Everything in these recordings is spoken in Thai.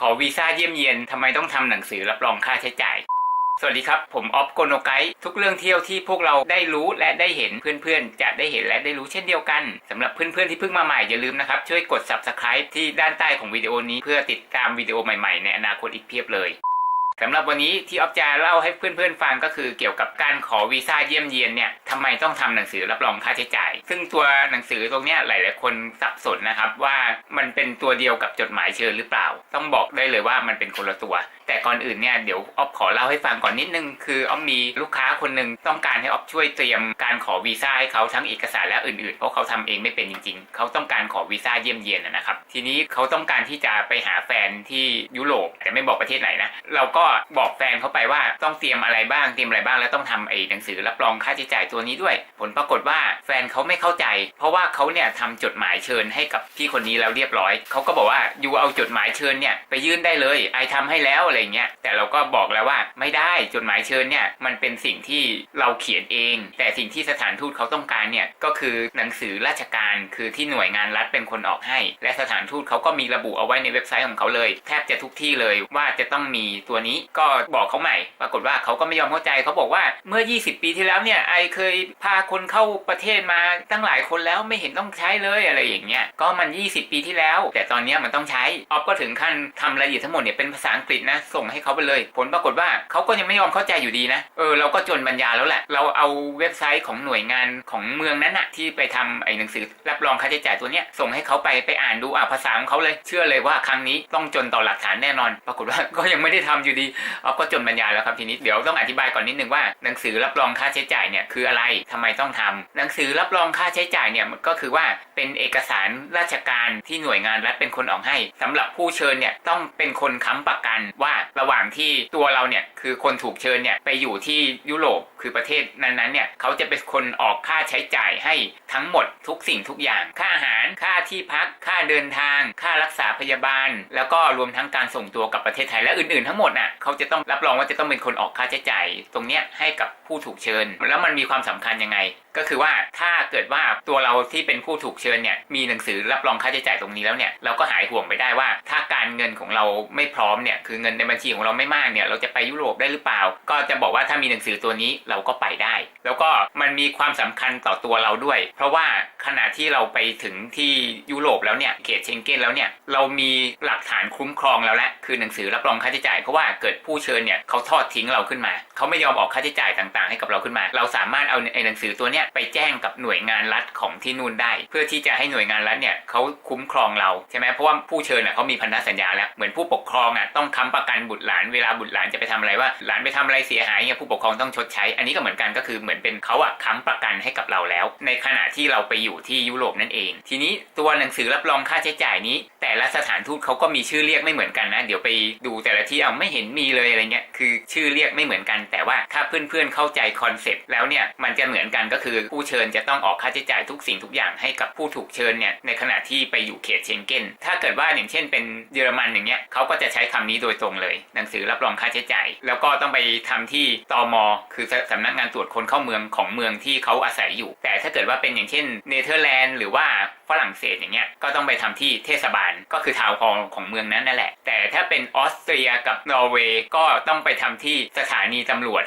ขอวีซ่าเยี่ยมเยียนทำไมต้องทำหนังสือรับรองค่าใช้จ่าย สวัสดีครับ ผมออฟโกโนไกด์ทุกเรื่องเที่ยวที่พวกเราได้รู้และได้เห็นเพื่อนๆ จะได้เห็นและได้รู้เช่นเดียวกันสำหรับเพื่อนๆที่เพิ่งมาใหม่อย่าลืมนะครับ ช่วยกด subscribe ที่ด้านใต้ของวิดีโอนี้เพื่อติดตามวิดีโอใหม่ๆในอนาคตอีกเพียบเลย สำหรับวันนี้ที่ออฟจะเล่าให้เพื่อนๆฟังก็คือเกี่ยวกับการขอวีซ่าเยี่ยมเยียนเนี่ยทำไมต้องทำหนังสือรับรองค่าใช้จ่าย ซึ่งตัวหนังสือตรงเนี้ยหลายๆคนสับสนนะครับว่ามันเป็นตัวเดียวกับจดหมายเชิญหรือเปล่า ต้องบอกได้เลยว่ามันเป็นคนละตัว แต่ก่อนอื่นเนี่ยเดี๋ยวออฟขอเล่าให้ฟังก่อนนิดนึง คือออฟมีลูกค้าคนหนึ่งต้องการให้ออฟช่วยเตรียมการขอวีซ่าให้เขาทั้งเอกสารและอื่นๆเพราะเขาทำเองไม่เป็นจริง ๆ เขาต้องการขอวีซ่าเยี่ยมเยียนนะนะครับทีนี้เขาต้องการที่จะไปหาแฟนที่ยุโรปแต่ไม่บอกประเทศไหนนะเราก็บอกแฟนเขาไปว่าต้องเตรียมอะไรบ้างเตรียมอะไรบ้างแล้วต้องทำไอ้หนังสือรับรองค่าใช้จ่ายตัวนี้ด้วย ผลปรากฏว่าแฟนเขาไม่เข้าใจ เพราะว่าเขาเนี่ยทำจดหมายเชิญให้กับพี่คนนี้แล้วเรียบร้อยเขาก็บอกว่ายูเอาจดหมายเชิญเนี่ยไปยื่นได้เลยไอทำให้แล้วอะไรเงี้ยแต่เราก็บอกแล้วว่าไม่ได้จดหมายเชิญเนี่ยมันเป็นสิ่งที่เราเขียนเอง แต่สิ่งที่สถานทูตเขาต้องการเนี่ยก็คือหนังสือราชการคือที่หน่วยงานรัฐเป็นคนออกให้ และสถานทูตเขาก็มีระบุเอาไว้ในเว็บไซต์ของเขาเลย แทบจะทุกที่เลยว่าจะต้องมีตัวนี้ก็บอกเขาใหม่ ปรากฏว่าเขาก็ไม่ยอมเข้าใจเขาบอกว่าเมื่อ 20 ปีที่แล้วเนี่ยไอเคยพาคนเข้าประเทศมาตั้งหลายคนแล้วไม่เห็นต้องใช้เลยอะไรอย่างเงี้ยก็มัน 20 ปีที่แล้ว แต่ตอนนี้มันต้องใช้ออฟก็ถึงขั้นทำรายละเอียดทั้งหมดเนี่ยเป็นภาษาอังกฤษนะส่งให้เขาไปเลย ผลปรากฏว่าเขาก็ยังไม่ยอมเข้าใจอยู่ดีนะเออเราก็จนปัญญาแล้วแหละ เราเอาเว็บไซต์ของหน่วยงานของเมืองนั้นอะที่ไปทำไอ้หนังสือรับรองค่าใช้จ่ายตัวเนี้ยส่งให้เขาไปไปอ่านดูอะภาษาของเขาเลย เชื่อเลยว่าครั้งนี้ต้องจนต่อหลักฐานแน่นอน ปรากฏว่าก็ยังไม่ได้ทำอยู่ดีออฟก็จนปัญญาแล้วครับทีนี้เดี๋ยวต้องอธิบายก่อนนิดนึงว่าหนังสือรับรองค่าใช้จ่ายเนี่ยคืออะไรทำไมต้องทำหนังสือรับรองค่าใช้จ่ายเนี่ยมันก็คือว่าเป็นเอกสารราชการที่หน่วยงานรัฐเป็นคนออกให้สำหรับผู้เชิญเนี่ยต้องเป็นคนค้ำประกันว่าระหว่างที่ตัวเราเนี่ยคือคนถูกเชิญเนี่ยไปอยู่ที่ยุโรปคือประเทศนั้นๆเนี่ยเขาจะเป็นคนออกค่าใช้จ่ายให้ทั้งหมดทุกสิ่งทุกอย่าง ค่าอาหารค่าที่พัก ค่าเดินทาง ค่ารักษาพยาบาล แล้วก็รวมทั้งการส่งตัวกับประเทศไทยและอื่นๆทั้งหมดน่ะเขาจะต้องรับรองว่าจะต้องเป็นคนออกค่าใช้จ่ายตรงเนี้ยให้กับผู้ถูกเชิญ แล้วมันมีความสำคัญยังไง ก็คือว่าถ้าเกิดว่าตัวเราที่เป็นผู้ถูกเชิญเนี่ยมีหนังสือรับรองค่าใช้จ่ายตรงนี้แล้วเนี่ยเราก็หายห่วงไปได้ว่า ถ้าการเงินของเราไม่พร้อมเนี่ยคือเงินในบัญชีของเราไม่มากเนี่ยเราจะไปยุโรปได้หรือเปล่า ก็จะบอกว่าถ้ามีหนังสือตัวนี้เราก็ไปได้ แล้วก็มันมีความสำคัญต่อตัวเราด้วย เพราะว่าขณะที่เราไปถึงที่ยุโรปแล้วเนี่ยเขตเชงเก้นแล้วเนี่ยเรามีหลักฐานคุ้มครองแล้วแหละคือหนังสือรับรองค่าใช้จ่ายเพราะว่าเกิดผู้เชิญเนี่ยเขาทอดทิ้งเราขึ้นมา เขาไม่ยอมออกค่าใช้จ่ายต่างๆ ให้กับเราขึ้นมา เราสามารถเอาไอ้หนังสือตัวเนี้ยไปแจ้งกับหน่วยงานรัฐของที่นู่นได้ เพื่อที่จะให้หน่วยงานรัฐเนี่ยเขาคุ้มครองเราใช่ไหมเพราะว่าผู้เชิญน่ะเขามีพันธสัญญาแล้วเหมือนผู้ปกครองอะต้องค้ำประกันบุตรหลานเวลาบุตรหลานจะไปทำอะไรว่าหลานไปทำอะไรเสียหายเนี่ยผู้ปกครองต้องชดใช้ อันนี้ก็เหมือนกันก็คือเหมือนเป็นเขาอะค้ำประกันให้กับเราแล้ว ในขณะที่เราไปอยู่ที่ยุโรปนั่นเอง ทีนี้ตัวหนังสือรับรองค่าใช้จ่ายนี้ แต่ละสถานทูตเขาก็มีชื่อเรียกไม่เหมือนกันนะ เดี๋ยวไปดูแต่ละที่เอาไม่เห็นมีเลยอะไรเงี้ยคือชื่อเรียกไม่เหมือนกัน แต่ว่าถ้าเพื่อนๆเข้าใจคอนเซ็ปต์แล้วเนี่ยมันจะเหมือนกันก็คือผู้เชิญจะต้องออกค่าใช้จ่ายทุกสิ่งทุกอย่างให้กับผู้ถูกเชิญเนี่ยในขณะที่ไปอยู่เขตเชงเก้นถ้าเกิดว่าอย่างเช่นเป็นเยอรมันอย่างเงี้ยเขาก็จะใช้คำนี้โดยตรงเลย หนังสือรับรองค่าใช้จ่าย แล้วก็ต้องไปทำที่ตอมอคือสำนักงานตรวจคนเข้าเมืองของเมืองที่เขาอาศัยอยู่ แต่ถ้าเกิดว่าเป็นอย่างเช่นเนเธอร์แลนด์หรือว่าฝรั่งเศสอย่างเงี้ยก็ต้องไปทำที่เทศบาลก็คือทาวน์ฮอลของเมืองนั้นนั่นแหละ แต่ถ้าเป็นออสเตรียกับนอร์เวย์ก็ต้องไปทำที่สถานีตำรวจ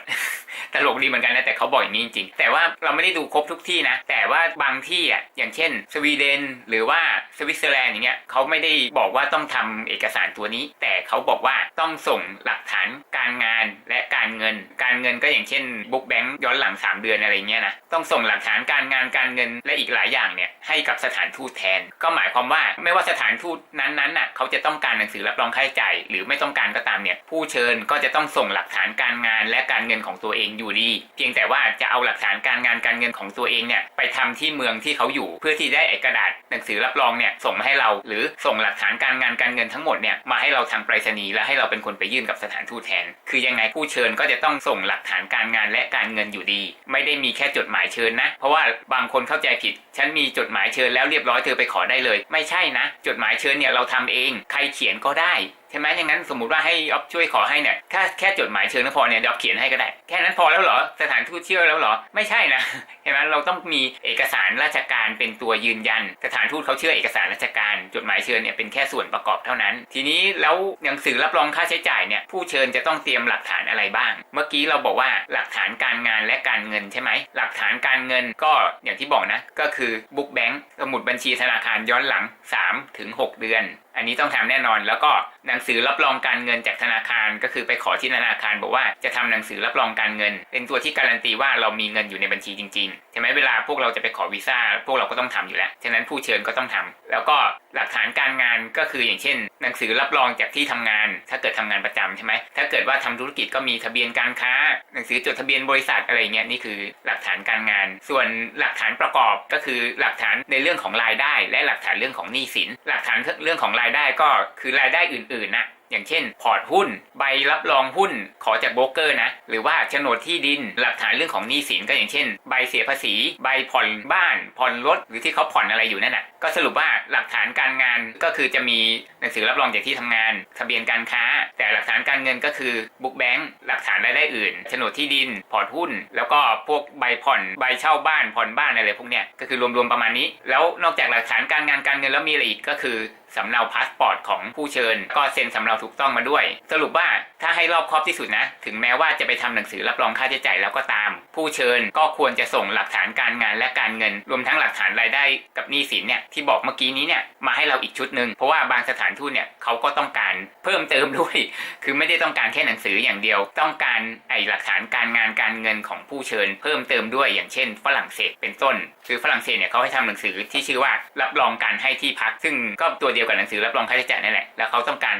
ตลกดีเหมือนกันนะแต่เขาบอกอย่างนี้จริงๆแต่ว่าเราไม่ได้ดูครบทุกที่นะ แต่ว่าบางที่อะอย่างเช่น สวีเดนหรือว่าสวิตเซอร์แลนด์อย่างเงี้ยเขาไม่ได้บอกว่าต้องทำเอกสารตัวนี้ แต่เขาบอกว่าต้องส่งหลักฐานการงานและการเงิน การเงินก็อย่างเช่นบุ๊กแบงค์ย้อนหลัง 3 เดือนอะไรเงี้ยนะต้องส่งหลักฐานการงานการเงินและอีกหลายอย่างเนี่ยให้กับสถานทูตแทน ก็หมายความว่าไม่ว่าสถานทูตนั้นๆน่ะเขาจะต้องการหนังสือรับรองค่าใช้จ่ายหรือไม่ต้องการก็ตามเนี่ยผู้เชิญก็จะต้องส่งหลักฐานการงานและการเงินของตัวเองอยู่ดี เพียงแต่ว่าจะเอาหลักฐานการงานการเงินของตัวเองเนี่ยไปทำที่เมืองที่เขาอยู่ เพื่อที่ได้เอกระดาษหนังสือรับรองเนี่ยส่งมาให้เราหรือส่งหลักฐานการงานการเงินทั้งหมดเนี่ยมาให้เราทางไปรษณีย์และให้เราเป็นคนไปยื่นกับสถานทูตแทน คือยังไงผู้เชิญก็จะต้องส่งหลักฐานการงานและการเงินอยู่ดี ไม่ได้มีแค่จดหมายเชิญนะ เพราะว่าบางคนเข้าใจผิด ฉันมีจดหมายเชิญแล้วเรียบร้อยเธอไปขอได้เลย ไม่ใช่นะ จดหมายเชิญเนี่ยเราทำเอง ใครเขียนก็ได้ ใช่ไหมอย่างนั้นสมมติว่าให้ออฟช่วยขอให้เนี่ยถ้าแค่จดหมายเชิญก็พอเนี่ยเดี๋ยวออฟเขียนให้ก็ได้ แค่นั้นพอแล้วเหรอสถานทูตเชื่อแล้วเหรอ ไม่ใช่นะเห็นไหมเราต้องมีเอกสารราชการเป็นตัวยืนยัน สถานทูตเขาเชื่อเอกสารราชการ จดหมายเชิญเนี่ยเป็นแค่ส่วนประกอบเท่านั้น ทีนี้แล้วหนังสือรับรองค่าใช้จ่ายเนี่ยผู้เชิญจะต้องเตรียมหลักฐานอะไรบ้าง เมื่อกี้เราบอกว่าหลักฐานการงานและการเงินใช่ไหมหลักฐานการเงินก็อย่างที่บอกนะก็คือบุ๊กแบงก์สมุดบัญชีธนาคารย้อนหลัง3ถึง6เดือน อันนี้ต้องทำแน่นอน แล้วก็หนังสือรับรองการเงินจากธนาคารก็คือไปขอที่ธนาคารบอกว่าจะทำหนังสือรับรองการเงิน เป็นตัวที่การันตีว่าเรามีเงินอยู่ในบัญชีจริงๆใช่ไหมเวลาพวกเราจะไปขอวีซ่าพวกเราก็ต้องทำอยู่แล้วฉะนั้นผู้เชิญก็ต้องทำแล้วก็หลักฐานการงานก็คืออย่างเช่น หนังสือรับรองจากที่ทำงาน ถ้าเกิดทำงานประจำใช่ไหมถ้าเกิดว่าทำธุรกิจก็มีทะเบียนการค้า หนังสือจดทะเบียนบริษัทอะไรเงี้ยนี่คือหลักฐานการงาน ส่วนหลักฐานประกอบก็คือหลักฐานในเรื่องของรายได้ และหลักฐานเรื่องของหนี้สิน หลักฐานเรื่องของรายได้ก็คือรายได้อื่นๆนะอย่างเช่น พอร์ตหุ้น ใบรับรองหุ้น ขอจากโบรกเกอร์นะ หรือว่าโฉนดที่ดิน หลักฐานเรื่องของหนี้สินก็อย่างเช่น ใบเสียภาษี ใบผ่อนบ้าน ผ่อนรถ หรือที่เขาผ่อนอะไรอยู่นั่นน่ะก็สรุปว่าหลักฐานการงานก็คือจะมีหนังสือรับรองจากที่ทำงาน ทะเบียนการค้า แต่หลักฐานการเงินก็คือบุ๊กแบงค์หลักฐานรายได้อื่นโฉนดที่ดิน พอร์ตหุ้น แล้วก็พวกใบผ่อนใบเช่าบ้านผ่อนบ้านอะไรพวกเนี้ยก็คือรวมๆประมาณนี้ แล้วนอกจากหลักฐานการงานการเงินแล้วมีอะไรอีกก็คือสำเนาพาสปอร์ตของผู้เชิญ ก็เซ็นสำเนาถูกต้องมาด้วย สรุปว่าถ้าให้รอบครอบที่สุดนะ ถึงแม้ว่าจะไปทำหนังสือรับรองค่าใช้จ่ายแล้วก็ตาม ผู้เชิญก็ควรจะส่งหลักฐานการงานและการเงิน รวมทั้งหลักฐานรายได้กับหนี้สินเนี่ยที่บอกเมื่อกี้นี้เนี่ยมาให้เราอีกชุดหนึ่งเพราะว่าบางสถานทูตเนี่ยเขาก็ต้องการเพิ่มเติมด้วย คือไม่ได้ต้องการแค่หนังสืออย่างเดียว ต้องการไอหลักฐานการงานการเงินของผู้เชิญ เพิ่มเติมด้วยอย่างเช่น ฝรั่งเศสเป็นต้น คือฝรั่งเศสเนี่ยเขาให้ทำหนังสือที่ชื่อว่ารับรองการให้ที่พัก ซึ่งก็ตัวเดียวเดียวกับหนังสือรับรองค่าใช้จ่ายนั่นแหละแล้วเขาต้องการ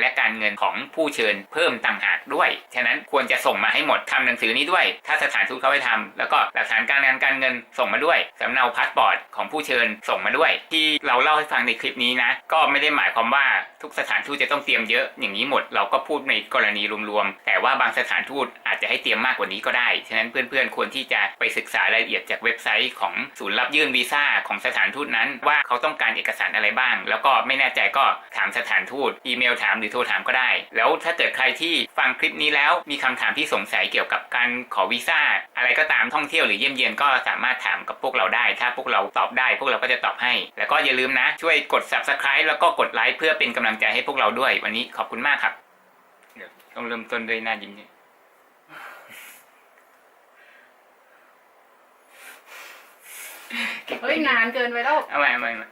และการเงินของผู้เชิญเพิ่มต่างหากด้วย ฉะนั้นควรจะส่งมาให้หมดทำหนังสือนี้ด้วย ถ้าสถานทูตเขาให้ทำแล้วก็หลักฐานการงานการเงินส่งมาด้วยสำเนาพาสปอร์ตของผู้เชิญส่งมาด้วย ที่เราเล่าให้ฟังในคลิปนี้นะ ก็ไม่ได้หมายความว่าทุกสถานทูตจะต้องเตรียมเยอะอย่างนี้หมด เราก็พูดในกรณีรวมๆ แต่ว่าบางสถานทูตอาจจะให้เตรียมมากกว่านี้ก็ได้ ฉะนั้นเพื่อนๆ ควรที่จะไปศึกษารายละเอียดจากเว็บไซต์ของศูนย์รับยื่นวีซ่าของสถานทูตนั้น ว่าเขาต้องการเอกสารอะไรบ้าง แล้วก็ไม่แน่ใจก็ถามสถานทูต อีเมลถามหรือโทรถามก็ได้ แล้วถ้าเกิดใครที่ฟังคลิปนี้แล้วมีคำถามที่สงสัยเกี่ยวกับการขอวีซ่าอะไรก็ตามท่องเที่ยวหรือเยี่ยมเยียนก็สามารถถามกับพวกเราได้ ถ้าพวกเราตอบได้ พวกเราก็จะตอบให้ แล้วก็อย่าลืมนะ ช่วยกด subscribe แล้วก็กดไลค์เพื่อเป็นกำลังใจให้พวกเราด้วย วันนี้ขอบคุณมากครับเดี๋ยวต้องเริ่มต้นด้วยหน้ายิ้มเนี่ยเฮ้ยนานเกินไปแล้วเอาใหม่เอาใหม่เอาใหม่